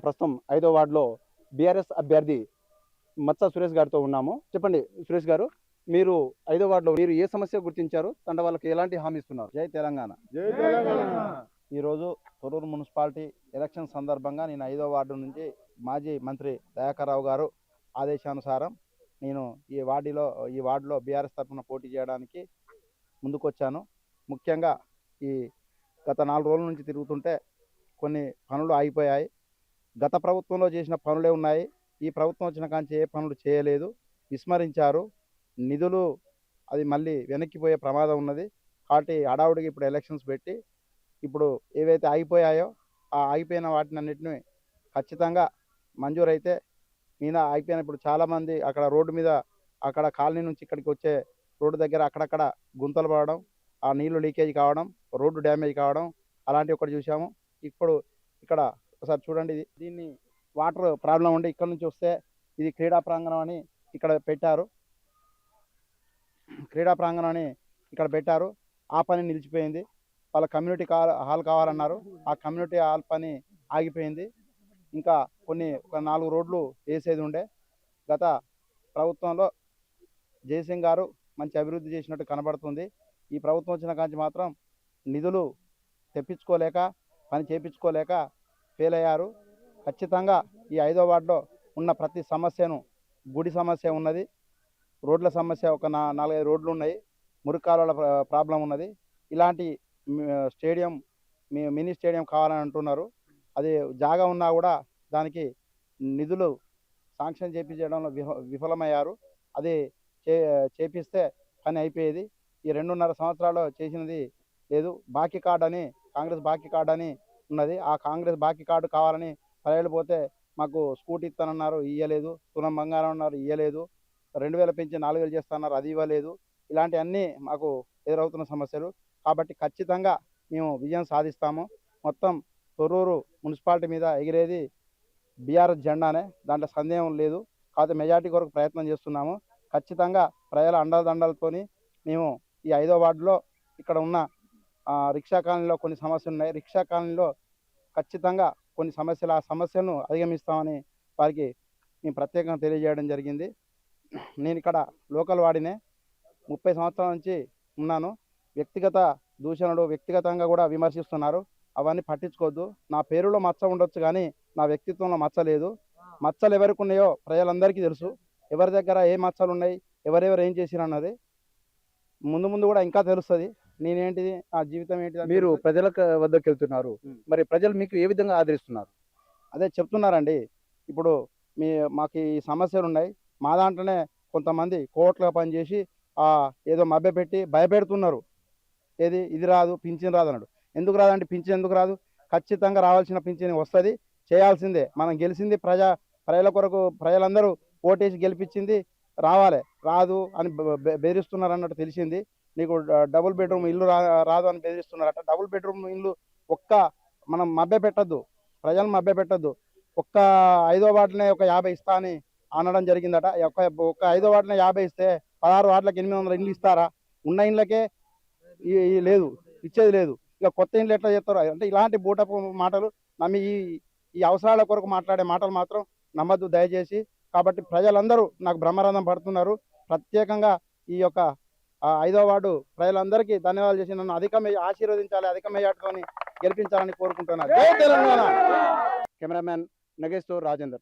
ప్రస్తుతం ఐదో వార్డులో బీఆర్ఎస్ అభ్యర్థి మత్స సురేష్ గారితో ఉన్నాము. చెప్పండి సురేష్ గారు మీరు ఐదో వార్డులో మీరు ఏ సమస్య గుర్తించారు? తండ వాళ్ళకి ఎలాంటి హామీ ఇస్తున్నారు? జై తెలంగాణ. ఈరోజు తొర్రూరు మున్సిపాలిటీ ఎలక్షన్ సందర్భంగా నేను ఐదో వార్డు నుంచి మాజీ మంత్రి దయాకర్ రావు గారు ఆదేశానుసారం నేను ఈ వార్డులో ఈ వార్డులో బీఆర్ఎస్ తరఫున పోటీ చేయడానికి ముందుకొచ్చాను. ముఖ్యంగా ఈ గత నాలుగు రోజుల నుంచి తిరుగుతుంటే కొన్ని పనులు ఆగిపోయాయి. గత ప్రభుత్వంలో చేసిన పనులే ఉన్నాయి. ఈ ప్రభుత్వం వచ్చిన కాంచి ఏ పనులు చేయలేదు. విస్మరించారు. నిధులు అది మళ్ళీ వెనక్కిపోయే ప్రమాదం ఉన్నది. కాబట్టి హడావుడికి ఇప్పుడు ఎలక్షన్స్ పెట్టి ఇప్పుడు ఏవైతే ఆగిపోయాయో ఆ ఆగిపోయిన వాటిని అన్నింటినీ ఖచ్చితంగా మంజూరైతే మీద ఆగిపోయిన ఇప్పుడు చాలామంది అక్కడ రోడ్డు మీద అక్కడ కాలనీ నుంచి ఇక్కడికి వచ్చే రోడ్డు దగ్గర అక్కడక్కడ గుంతలు పడడం ఆ నీళ్ళు లీకేజ్ కావడం రోడ్డు డ్యామేజ్ కావడం అలాంటివి ఒకటి చూసాము ఇప్పుడు ఇక్కడ ఒకసారి చూడండి ఇది దీన్ని వాటర్ ప్రాబ్లం ఉండి ఇక్కడ నుంచి వస్తే ఇది క్రీడా ప్రాంగణం అని ఇక్కడ పెట్టారు. క్రీడా ప్రాంగణం అని ఇక్కడ పెట్టారు. ఆ పని నిలిచిపోయింది. వాళ్ళ కమ్యూనిటీ కా- హాల్ కావాలన్నారు. ఆ కమ్యూనిటీ హాల్ పని ఆగిపోయింది. ఇంకా కొన్ని ఒక నాలుగు రోడ్లు వేసేది ఉండే. గత ప్రభుత్వంలో జయసింగ్ గారు మంచి అభివృద్ధి చేసినట్టు కనబడుతుంది. ఈ ప్రభుత్వం వచ్చిన కాంచి మాత్రం నిధులు తెప్పించుకోలేక పని చేపించుకోలేక ఫెయిల్ అయ్యారు ఖచ్చితంగా ఈ ఐదో వార్డులో ఉన్న ప్రతి సమస్యను గుడి సమస్య ఉన్నది. రోడ్ల సమస్య ఒక నా నాలుగైదు రోడ్లు ఉన్నాయి. మురికాలువల ప్రాబ్లం ఉన్నది. ఇలాంటి స్టేడియం మీ మినీ స్టేడియం కావాలని అంటున్నారు. అది జాగా ఉన్నా కూడా దానికి నిధులు శాంక్షన్ చేపించడంలో విఫ విఫలమయ్యారు. అది చే చేపిస్తే పని అయిపోయేది. ఈ రెండున్నర సంవత్సరాలు చేసినది లేదు. బాకీ కార్డు అని కాంగ్రెస్ బాకీ కార్డు అని ఉన్నది. ఆ కాంగ్రెస్ బాకీ కార్డు కావాలని పదేళ్ళు పోతే మాకు స్కూటీ ఇస్తానన్నారు ఇయ్యలేదు. తులం బంగారం అన్నారు ఇయ్యలేదు. రెండు వేల పెంచి నాలుగు వేలు చేస్తున్నారు అది ఇవ్వలేదు. ఇలాంటివన్నీ మాకు ఎదురవుతున్న సమస్యలు. కాబట్టి ఖచ్చితంగా మేము విజయం సాధిస్తాము. మొత్తం తొర్రూరు మున్సిపాలిటీ మీద ఎగిరేది బీఆర్ఎస్ జెండానే. దాంట్లో సందేహం లేదు. కాకపోతే మెజార్టీ కొరకు ప్రయత్నం చేస్తున్నాము. ఖచ్చితంగా ప్రజల అండదండలతోని మేము ఈ ఐదో వార్డులో ఇక్కడ ఉన్న రిక్షా కాలనీలో కొన్ని సమస్యలు ఉన్నాయి రిక్షా కాలనీలో ఖచ్చితంగా కొన్ని సమస్యలు ఆ సమస్యలను అధిగమిస్తామని వారికి మేము ప్రత్యేకంగా తెలియజేయడం జరిగింది. నేను ఇక్కడ లోకల్ వాడినే ముప్పై సంవత్సరాల నుంచి ఉన్నాను. వ్యక్తిగత దూషణలు వ్యక్తిగతంగా కూడా విమర్శిస్తున్నారు. అవన్నీ పట్టించుకోవద్దు. నా పేరులో మచ్చ ఉండొచ్చు కానీ నా వ్యక్తిత్వంలో మచ్చ లేదు. మచ్చలు ఎవరికి ఉన్నాయో ప్రజలందరికీ తెలుసు. ఎవరి దగ్గర ఏ మచ్చలు ఉన్నాయి ఎవరెవరు ఏం చేసిరన్నది ముందు ముందు కూడా ఇంకా తెలుస్తుంది. నేనేంటిది నా జీవితం ఏంటిది మీరు ప్రజల వద్దకు వెళ్తున్నారు. మరి ప్రజలు మీకు ఏ విధంగా ఆదరిస్తున్నారు? అదే చెప్తున్నారండి. ఇప్పుడు మీ మాకు ఈ సమస్యలు ఉన్నాయి మా దాంట్లోనే కొంతమంది కోట్లుగా పనిచేసి ఆ ఏదో మభ్యపెట్టి భయపెడుతున్నారు. ఏది ఇది రాదు పింఛన్ రాదు అన్నాడు. ఎందుకు రాదండి? పింఛన్ ఎందుకు రాదు? ఖచ్చితంగా రావాల్సిన పింఛన్ వస్తుంది. చేయాల్సిందే. మనం గెలిచింది ప్రజా ప్రజల కొరకు ప్రజలందరూ ఓటేసి గెలిపించింది రావాలి. రాదు అని బె- బెదిరిస్తున్నారు అన్నట్టు తెలిసింది. నీకు డబుల్ బెడ్రూమ్ ఇల్లు రా రాదు అని బెదిరిస్తున్నారట. డబుల్ బెడ్రూమ్ ఇల్లు ఒక్క మనం మభ్య పెట్టద్దు. ప్రజలు మభ్య పెట్టద్దు. ఒక్క ఐదో వాటినే ఒక యాభై ఇస్తా అని అనడం జరిగిందట. ఒక్క ఒక్క ఐదో వాటినే యాభై ఇస్తే పదహారు వాటికి ఎనిమిది వందల ఇండ్లు ఇస్తారా? ఉన్న ఇండ్లకే లేదు. ఇచ్చేది లేదు. ఇక కొత్త ఇండ్లు ఎట్లా చేస్తారు? అంటే ఇలాంటి బూటపు మాటలు నమ్మి ఈ ఈ అవసరాల కొరకు మాట్లాడే మాటలు మాత్రం నమ్మద్దు దయచేసి. కాబట్టి ప్రజలందరూ నాకు బ్రహ్మరంధం పడుతున్నారు. ప్రత్యేకంగా ఈ యొక్క ఐదో వార్డు ప్రజలందరికీ ధన్యవాదాలు చేసి నన్ను అధిక ఆశీర్వదించాలి అధిక మెజార్టీతోని గెలిపించాలని కోరుకుంటున్నాను. జై తెలంగాణ! కెమెరామ్యాన్ నగేష్తో రాజేందర్.